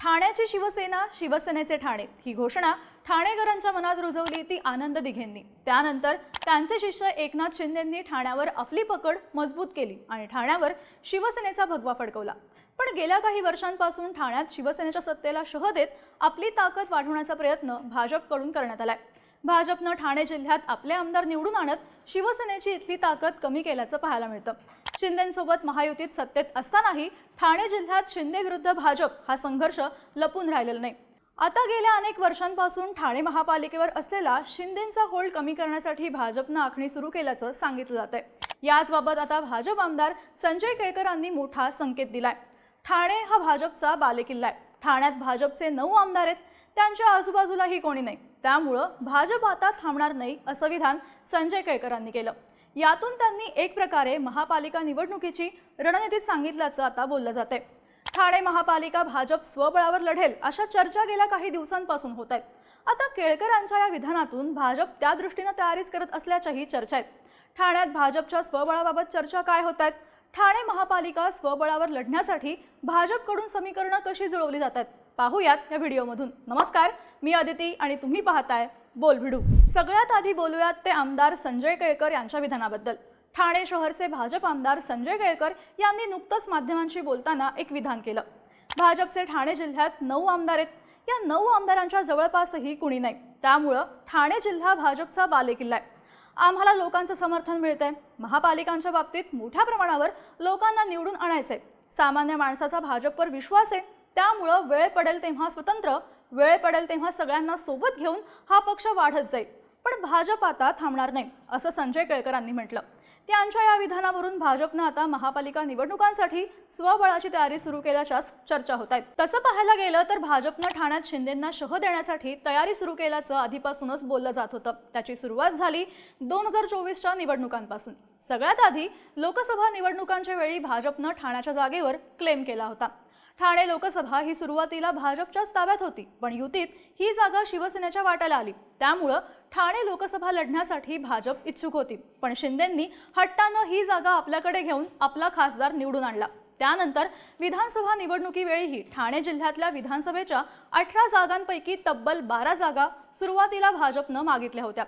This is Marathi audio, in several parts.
ठाण्याची शिवसेना शिवसेनेचे ठाणे. ही घोषणा ठाणेकरांच्या मनात रुजवली ती आनंद दिघेंनी. त्यानंतर त्यांचे शिष्य एकनाथ शिंदेंनी ठाण्यावर आपली पकड मजबूत केली आणि ठाण्यावर शिवसेनेचा भगवा फडकवला. पण गेल्या काही वर्षांपासून ठाण्यात शिवसेनेच्या सत्तेला शह देत आपली ताकद वाढवण्याचा प्रयत्न भाजपकडून करण्यात आलाय. भाजपनं ठाणे जिल्ह्यात आपले आमदार निवडून आणत शिवसेनेची इथली ताकद कमी केल्याचं पाहायला मिळतं. शिंदेसोबत महायुतीत सत्तेत असतानाही ठाणे जिल्ह्यात शिंदे विरुद्ध भाजप हा संघर्ष लपून राहिलेला नाही. आता गेल्या अनेक वर्षांपासून ठाणे महापालिकेवर असलेला शिंदेचा होल्ड कमी करण्यासाठी भाजपनं आखणी सुरू केल्याचं सांगितलं जात आहे याचबाबत आता भाजप आमदार संजय केळकरांनी मोठा संकेत दिलाय. ठाणे हा भाजपचा बालेकिल्ला आहे. ठाण्यात भाजपचे नऊ आमदार आहेत. त्यांच्या आजूबाजूलाही कोणी नाही. त्यामुळं भाजप आता थांबणार नाही असं विधान संजय केळकरांनी केलं. यातून त्यांनी एक प्रकारे महापालिका निवडणुकीची रणनीतीत सांगितल्याचं आता बोललं जाते ठाणे महापालिका भाजप स्वबळावर लढेल अशा चर्चा गेल्या काही दिवसांपासून होत आहेत. आता केळकरांच्या या विधानातून भाजप त्या दृष्टीनं तयारीच करत असल्याच्याही चर्चा आहेत. ठाण्यात भाजपच्या स्वबळाबाबत चर्चा काय होत आहेत? ठाणे महापालिका स्वबळावर लढण्यासाठी भाजपकडून समीकरणं कशी जुळवली जातात पाहूयात या व्हिडिओमधून. नमस्कार मी अदिती आणि तुम्ही पाहताय बोल भिडू सगळ्यात आधी बोलूयात ते आमदार संजय केळकर यांच्या विधानाबद्दल. ठाणे शहरचे भाजप आमदार संजय केळकर यांनी नुकतंच माध्यमांशी बोलताना एक विधान केलं. भाजपचे ठाणे जिल्ह्यात नऊ आमदार आहेत. या नऊ आमदारांच्या जवळपासही कुणी नाही. त्यामुळं ठाणे जिल्हा भाजपचा बालेकिल्ला आहे. आम्हाला लोकांचं समर्थन मिळतंय. महापालिकांच्या बाबतीत मोठ्या प्रमाणावर लोकांना निवडून आणायचंय. सामान्य माणसाचा भाजपवर विश्वास आहे. त्यामुळं वेळ पडेल तेव्हा स्वतंत्र वेळ पडेल तेव्हा सगळ्यांना सोबत घेऊन हा पक्ष वाढत जाईल. पण भाजप आता थांबणार नाही असं संजय केळकरांनी म्हटलं. त्यांच्या या विधानावरून भाजपनं आता महापालिका निवडणुकांसाठी स्वबळाची तयारी सुरू केल्याच्याच चर्चा होत आहेत. तसं पाहायला गेलं तर भाजपनं ठाण्यात शिंदेंना शह देण्यासाठी तयारी सुरू केल्याचं आधीपासूनच बोललं जात होतं. त्याची सुरुवात झाली दोन हजार चोवीसच्या निवडणुकांपासून. सगळ्यात आधी लोकसभा निवडणुकांच्या वेळी भाजपनं ठाण्याच्या जागेवर क्लेम केला होता. ठाणे लोकसभा ही सुरुवातीला भाजपच्याच ताब्यात होती पण युतीत ही जागा शिवसेनेच्या वाट्याला आली. त्यामुळं ठाणे लोकसभा लढण्यासाठी भाजप इच्छुक होती पण शिंदेंनी हट्टानं ही जागा आपल्याकडे घेऊन आपला खासदार निवडून आणला. त्यानंतर विधानसभा निवडणुकीवेळीही ठाणे जिल्ह्यातल्या विधानसभेच्या अठरा जागांपैकी तब्बल बारा जागा सुरुवातीला भाजपनं मागितल्या होत्या.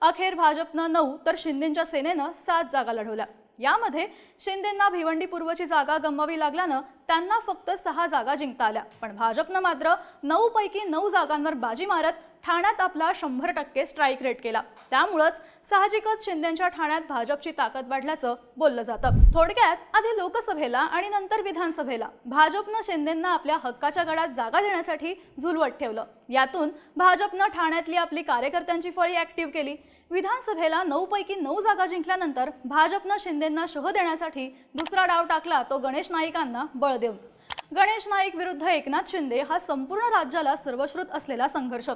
अखेर भाजपनं नऊ तर शिंदेच्या सेनेनं सात जागा लढवल्या. यामध्ये शिंदेंना भिवंडी पूर्वची जागा गमवावी लागल्यानं त्यांना फक्त सहा जागा जिंकता आल्या. पण भाजपनं मात्र नऊ पैकी नऊ जागांवर बाजी मारत ठाण्यात आपला शंभर टक्के स्ट्राईक रेट केला. त्यामुळंच साहजिकच शिंदेच्या ठाण्यात भाजपची ताकद वाढल्याचं बोललं जातं. थोडक्यात आधी लोकसभेला आणि नंतर विधानसभेला भाजपनं शिंदेंना आपल्या हक्काच्या गडात जागा देण्यासाठी झुलवत ठेवलं. यातून भाजपनं ठाण्यातली आपली कार्यकर्त्यांची फळी ऍक्टिव्ह केली. विधानसभेला नऊ पैकी नऊ जागा जिंकल्यानंतर भाजपनं शिंदेंना शह देण्यासाठी दुसरा डाव टाकला तो गणेश नाईकांना बळ देऊन. गणेश नाईक विरुद्ध एकनाथ शिंदे हा संपूर्ण राज्याला सर्वश्रुत असलेला संघर्ष.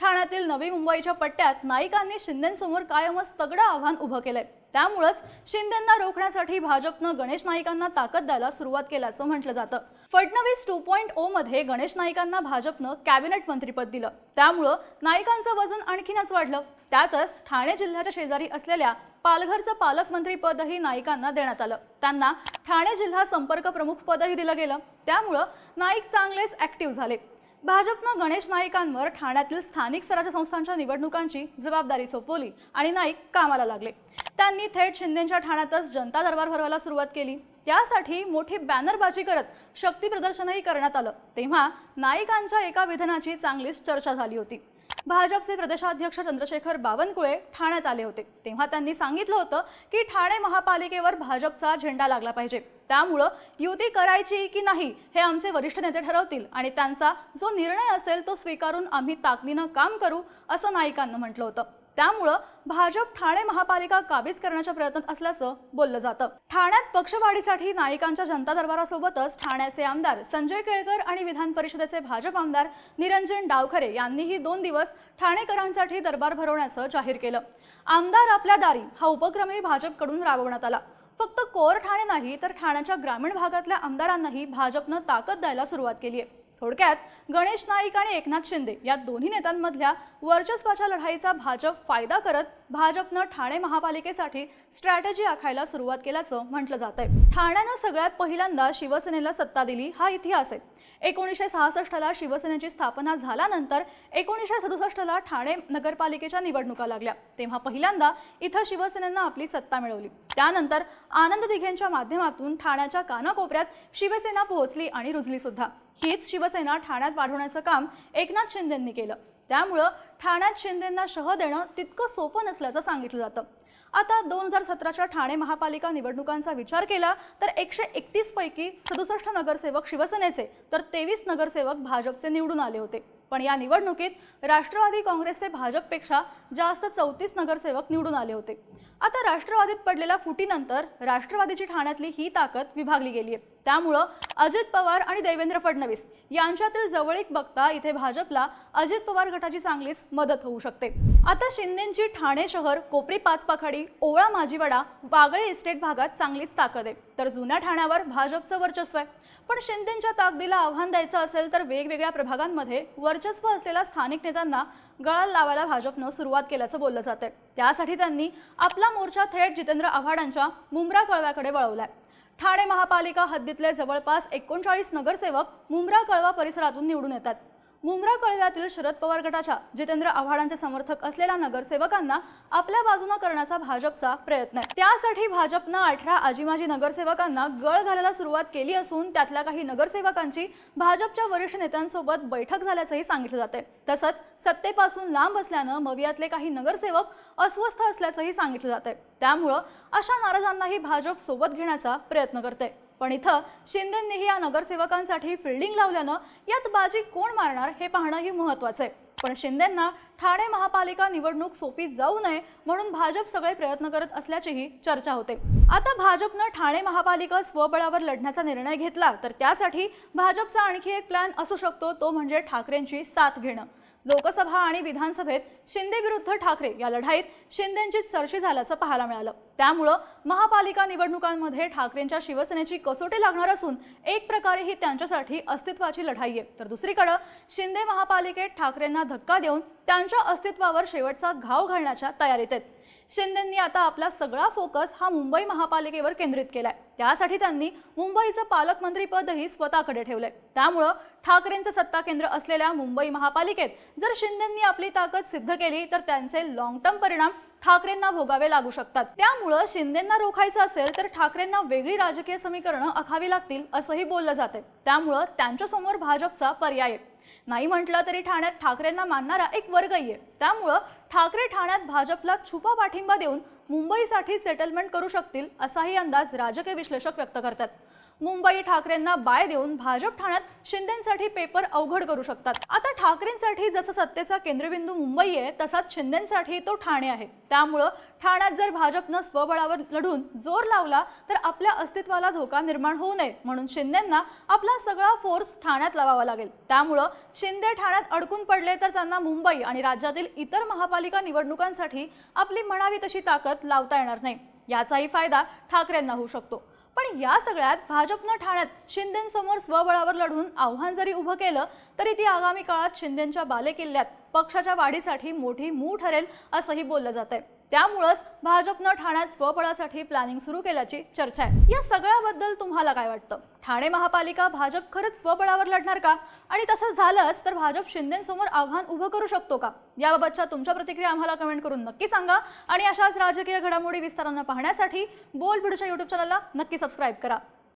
ठाण्यातील नवी मुंबईच्या पट्ट्यात नाईकांनी शिंदेसमोर कायमच तगडं आव्हान उभं केलंय. त्यामुळंच शिंदेंना रोखण्यासाठी भाजपनं गणेश नाईकांना ताकद द्यायला सुरुवात केल्याचं म्हटलं जातं. फडणवीस टू पॉईंट ओ मध्ये गणेश नाईकांना भाजपनं कॅबिनेट मंत्रीपद दिलं. त्यामुळं नाईकांचं वजन आणखीनच वाढलं. त्यातच ठाणे जिल्ह्याच्या शेजारी असलेल्या पालघरचं पालकमंत्रीपदही नाईकांना देण्यात आलं. त्यांना ठाणे जिल्हा संपर्क प्रमुख पदही दिलं गेलं. त्यामुळं नाईक चांगलेच ऍक्टिव्ह झाले. भाजपनं गणेश नाईकांवर ठाण्यातील स्थानिक स्वराज्य संस्थांच्या निवडणुकांची जबाबदारी सोपवली आणि नाईक कामाला लागले. त्यांनी थेट शिंदेच्या ठाण्यातच जनता दरबार भरवायला सुरुवात केली. त्यासाठी मोठी बॅनरबाजी करत शक्ती प्रदर्शनही करण्यात आलं. तेव्हा नाईकांच्या एका विधानाची चांगलीच चर्चा झाली होती. भाजपचे प्रदेशाध्यक्ष चंद्रशेखर बावनकुळे ठाण्यात आले होते. तेव्हा त्यांनी सांगितलं होतं की ठाणे महापालिकेवर भाजपचा झेंडा लागला पाहिजे. त्यामुळं युती करायची की नाही हे आमचे वरिष्ठ नेते ठरवतील आणि त्यांचा जो निर्णय असेल तो स्वीकारून आम्ही ताकदीनं काम करू असं नाईकांना म्हटलं होतं. त्यामुळं भाजप ठाणे महापालिका काबीज करण्याच्या प्रयत्नात असल्याचं बोललं जातं. ठाण्यात पक्षवाढीसाठी नाईकांच्या जनता दरबारासोबतच ठाण्याचे आमदार संजय केळकर आणि विधान परिषदेचे भाजप आमदार निरंजन डावखरे यांनीही दोन दिवस ठाणेकरांसाठी दरबार भरवण्याचं जाहीर केलं. आमदार आपल्या दारी हा उपक्रमही भाजपकडून राबवण्यात आला. फक्त कोर ठाणे नाही तर ठाण्याच्या ग्रामीण भागातल्या आमदारांनाही भाजपनं ताकद द्यायला सुरुवात केली आहे थोडक्यात गणेश नाईक आणि एकनाथ शिंदे या दोन्ही नेत्यांमधल्या वर्चस्वाच्या लढाईचा भाजप फायदा करत भाजपनं ठाणे महापालिकेसाठी स्ट्रॅटेजी आखायला सुरुवात केल्याचं म्हटलं जात आहे. ठाण्यानं सगळ्यात पहिल्यांदा शिवसेनेला सत्ता दिली हा इतिहास आहे. एकोणीसशे सहासष्टला शिवसेनेची स्थापना झाल्यानंतर एकोणीसशे सदुसष्टला ठाणे नगरपालिकेच्या निवडणुका लागल्या. तेव्हा पहिल्यांदा इथं शिवसेनेनं आपली सत्ता मिळवली. त्यानंतर आनंद दिघेंच्या माध्यमातून ठाण्याच्या कानाकोपऱ्यात शिवसेना पोहोचली आणि रुजली सुद्धा. हीच शिवसेना ठाण्यात वाढवण्याचं काम एकनाथ शिंदेंनी केलं. त्यामुळं ठाण्यात शिंदेंना शह देणं तितकं सोपं नसल्याचं सांगितलं जातं. आता दोन हजार सतराच्या ठाणे महापालिका निवडणुकांचा विचार केला तर एकशे एकतीस पैकी सदुसष्ट नगरसेवक शिवसेनेचे तर तेवीस नगरसेवक भाजपचे निवडून आले होते. पण या निवडणुकीत राष्ट्रवादी काँग्रेसचे भाजपपेक्षा जास्त चौतीस नगरसेवक निवडून आले होते. आता राष्ट्रवादीत पडलेल्या फुटीनंतर राष्ट्रवादीची ठाण्यातली ही ताकद विभागली गेली आहे त्यामुळं अजित पवार आणि देवेंद्र फडणवीस यांच्यातील जवळीक बघता इथे भाजपला अजित पवार गटाची चांगलीच मदत होऊ शकते. आता शिंदेची ठाणे शहर कोपरी पाचपाखाडी ओवळा माजीवाडा वागळे इस्टेट भागात चांगलीच ताकद आहे. तर जुन्या ठाण्यावर भाजपचं वर्चस्व आहे. पण शिंदेच्या ताकदीला आव्हान द्यायचं असेल तर वेगवेगळ्या प्रभागांमध्ये वर्चस्व असलेल्या स्थानिक नेत्यांना गळा लावायला भाजपनं सुरुवात केल्याचं बोललं जातंय. त्यासाठी त्यांनी आपला मोर्चा थेट जितेंद्र आव्हाडांच्या मुंब्रा कळव्याकडे वळवलाय. ठाणे महापालिका हद्दीतले जवळपास एकोणचाळीस नगरसेवक मुंब्रा कळवा परिसरातून निवडून येतात. मुंब्रा कळव्यातील शरद पवार गटाच्या जितेंद्र आव्हाडांचे समर्थक असलेल्या नगरसेवकांना आपल्या बाजूनं करण्याचा भाजपचा प्रयत्न आहे. त्यासाठी भाजपनं अठरा आजीमाजी नगरसेवकांना गळ घालायला सुरुवात केली असून त्यातल्या काही नगरसेवकांची भाजपच्या वरिष्ठ नेत्यांसोबत बैठक झाल्याचंही सांगितलं जाते तसंच सत्तेपासून लांब असल्यानं मवियातले काही नगरसेवक अस्वस्थ असल्याचंही सांगितलं जाते त्यामुळं अशा नाराजांनाही भाजप सोबत घेण्याचा प्रयत्न करते पण इथं शिंदेंनीही या नगरसेवकांसाठी फिल्डिंग लावल्यानं यात बाजी कोण मारणार हे पाहणंही महत्वाचं आहे पण शिंदेंना ठाणे महापालिका निवडणूक सोपी जाऊ नये म्हणून भाजप सगळे प्रयत्न करत असल्याचीही चर्चा होते. आता भाजपनं ठाणे महापालिका स्वबळावर लढण्याचा निर्णय घेतला तर त्यासाठी भाजपचा आणखी एक प्लॅन असू शकतो तो म्हणजे ठाकरेंची साथ घेणं. लोकसभा आणि विधानसभेत शिंदे विरुद्ध ठाकरे या लढाईत शिंदेंचीच सरशी झाल्याचं पाहायला मिळालं. त्यामुळं महापालिका निवडणुकांमध्ये ठाकरेंच्या शिवसेनेची कसोटी लागणार असून एक प्रकारे ही त्यांच्यासाठी अस्तित्वाची लढाई आहे. तर दुसरीकडं शिंदे महापालिकेत ठाकरेंना धक्का देऊन त्यांच्या अस्तित्वावर शेवटचा घाव घालण्याच्या तयारीत आहेत. शिंदेंनी आता आपला सगळा फोकस हा मुंबई महापालिकेवर केंद्रित केलाय. त्यासाठी त्यांनी मुंबईचं पालकमंत्रीपदही स्वतःकडे ठेवलंय. त्यामुळं ठाकरेंचं सत्ता केंद्र असलेल्या मुंबई महापालिकेत जर शिंदेंनी आपली ताकद सिद्ध केली तर त्यांचे लॉंग टर्म परिणाम ठाकरेंना भोगावे लागू शकतात. त्यामुळं शिंदेंना रोखायचं असेल तर ठाकरेंना वेगळी राजकीय समीकरणं आखावी लागतील असंही बोललं जाते त्यामुळं त्यांच्यासमोर भाजपचा पर्याय आहे. नाही म्हटलं तरी ठाण्यात ठाकरेंना मानणारा एक वर्गही आहे त्यामुळं ठाकरे ठाण्यात भाजपला छुपा पाठिंबा देऊन मुंबईसाठी सेटलमेंट करू शकतील असाही अंदाज राजकीय विश्लेषक व्यक्त करतात. मुंबई ठाकरेंना बाय देऊन भाजप ठाण्यात शिंदेसाठी पेपर अवघड करू शकतात. आता ठाकरेंसाठी जसं सत्तेचा केंद्रबिंदू मुंबई आहे तसाच शिंदेसाठी तो ठाणे आहे. त्यामुळं ठाण्यात जर भाजपनं स्वबळावर लढून जोर लावला तर आपल्या अस्तित्वाला धोका निर्माण होऊ नये म्हणून शिंदेंना आपला सगळा फोर्स ठाण्यात लावावा लागेल. त्यामुळं शिंदे ठाण्यात अडकून पडले तर त्यांना मुंबई आणि राज्यातील इतर महापालिका निवडणुकांसाठी आपली म्हणावी तशी ताकद लावता येणार नाही. याचाही फायदा ठाकरेंना होऊ शकतो. पण या सगळ्यात भाजपनं ठाण्यात शिंदेंसमोर स्वबळावर लढून आव्हान जरी उभं केलं तरी ती आगामी काळात शिंदेंच्या बालेकिल्ल्यात पक्षाच्या वाढीसाठी मोठी मूळ ठरेल असंही बोललं जात आहे त्यामुळंच भाजपनं ठाण्यात स्वबळासाठी प्लॅनिंग सुरू केल्याची चर्चा आहे. या सगळ्याबद्दल तुम्हाला काय वाटतं? ठाणे महापालिका भाजप खरंच स्वबळावर लढणार का? आणि तसं झालंच तर भाजप शिंदेसमोर आव्हान उभं करू शकतो का? याबाबतच्या तुमच्या प्रतिक्रिया आम्हाला कमेंट करून नक्की सांगा. आणि अशाच राजकीय घडामोडी विस्तारांना पाहण्यासाठी बोल भिडूच्या युट्यूब चॅनलला नक्की सबस्क्राईब करा.